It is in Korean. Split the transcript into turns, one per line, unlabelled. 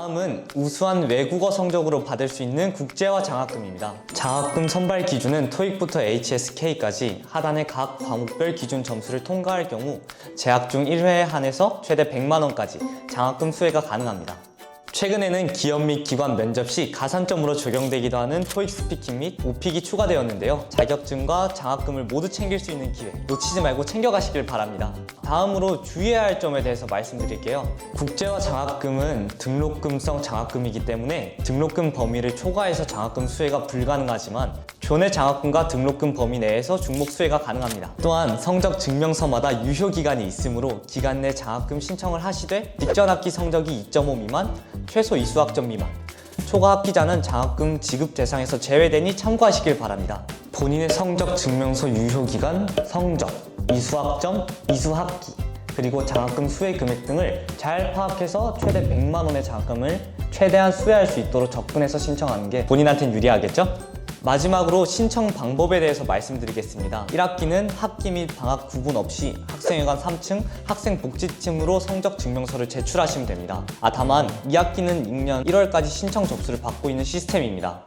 다음은 우수한 외국어 성적으로 받을 수 있는 국제화 장학금입니다. 장학금 선발 기준은 토익부터 HSK까지 하단의 각 과목별 기준 점수를 통과할 경우 재학 중 1회에 한해서 최대 100만 원까지 장학금 수혜가 가능합니다. 최근에는 기업 및 기관 면접 시 가산점으로 적용되기도 하는 토익 스피킹 및 오픽이 추가되었는데요. 자격증과 장학금을 모두 챙길 수 있는 기회 놓치지 말고 챙겨가시길 바랍니다. 다음으로 주의해야 할 점에 대해서 말씀드릴게요. 국제화 장학금은 등록금성 장학금이기 때문에 등록금 범위를 초과해서 장학금 수혜가 불가능하지만 교내 장학금과 등록금 범위 내에서 중복 수혜가 가능합니다. 또한 성적 증명서마다 유효 기간이 있으므로 기간 내 장학금 신청을 하시되 직전 학기 성적이 2.5 미만, 최소 이수학점 미만, 초과 합기자는 장학금 지급 대상에서 제외되니 참고하시길 바랍니다. 본인의 성적 증명서 유효 기간, 성적, 이수학점, 이수학기, 그리고 장학금 수혜 금액 등을 잘 파악해서 최대 100만 원의 장학금을 최대한 수혜할 수 있도록 접근해서 신청하는 게 본인한테는 유리하겠죠? 마지막으로 신청 방법에 대해서 말씀드리겠습니다. 1학기는 학기 및 방학 구분 없이 학생회관 3층 학생복지팀으로 성적 증명서를 제출하시면 됩니다. 아 다만 2학기는 6년 1월까지 신청 접수를 받고 있는 시스템입니다.